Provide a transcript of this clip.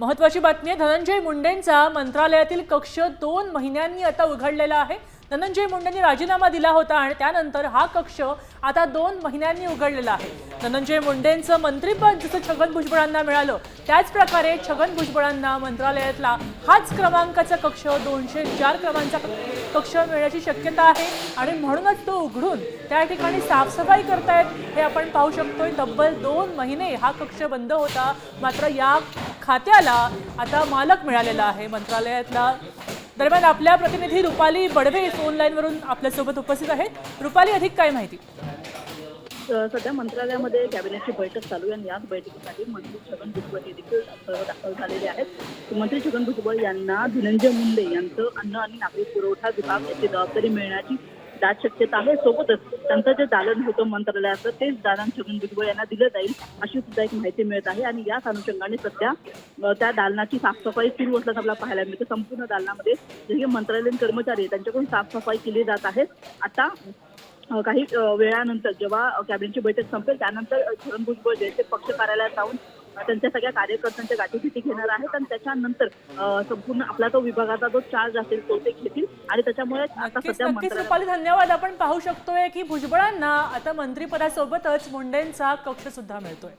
महत्वाची बातमी आहे धनंजय मुंडेंचा मंत्रालयातील कक्ष दोन महिन्यांनी आता उघडलेला आहे. धनंजय मुंडेंनी राजीनामा दिला होता आणि त्यानंतर हा कक्ष आता दोन महिन्यांनी उघडलेला आहे. धनंजय मुंडेंचं मंत्रीपद जसं छगन भुजबळांना मिळालं त्याच प्रकारे छगन भुजबळांना मंत्रालयातला हाच क्रमांकाचा कक्ष दोनशे चार क्रमांचा कक्ष मिळण्याची शक्यता आहे. आणि म्हणूनच तो उघडून त्या ठिकाणी साफसफाई करतायत हे आपण पाहू शकतोय. तब्बल दोन महिने हा कक्ष बंद होता. मात्र या खात्याला आता मालक मिळालेला आहे. मंत्रालयातला दरम्यान आपल्या प्रतिनिधी रुपाली बडवे ऑनलाईनवरून आपल्यासोबत उपस्थित आहेत. रुपाली अधिक काय माहिती? सध्या मंत्रालयामध्ये कॅबिनेटची बैठक चालू आहे आणि याच बैठकीसाठी मंत्री छगन भुजबळ हे देखील दाखल झालेले आहेत. मंत्री छगन भुजबळ यांना धनंजय मुंडे यांचं अन्न आणि नागरी पुरवठा विभाग याची जबाबदारी मिळण्याची दाट शक्यता आहे. सोबतच त्यांचं जे दालन होतं मंत्रालयाचं तेच दालन छगन भुजबळ यांना दिलं जाईल अशी सुद्धा एक माहिती मिळत आहे. आणि याच अनुषंगाने सध्या त्या दालनाची साफसफाई सुरू असल्याचं आपल्याला पाहायला मिळतं. संपूर्ण दालनामध्ये जे हे मंत्रालयीन कर्मचारी आहेत त्यांच्याकडून साफसफाई केली जात आहे. आता काही वेळानंतर जेव्हा कॅबिनेटची बैठक संपेल त्यानंतर छगन भुजबळ जे ते पक्ष कार्यालयात जाऊन त्यांच्या सगळ्या कार्यकर्त्यांच्या गाठीभेटी घेणार आहेत आणि त्याच्यानंतर संपूर्ण आपला तो विभागाचा जो चार्ज असेल तो ते घेतील. आणि त्याच्यामुळे आता सध्या धन्यवाद. आपण पाहू शकतोय की भुजबळांना आता मंत्रिपदासोबतच मुंडेंचा कक्ष सुद्धा मिळतोय.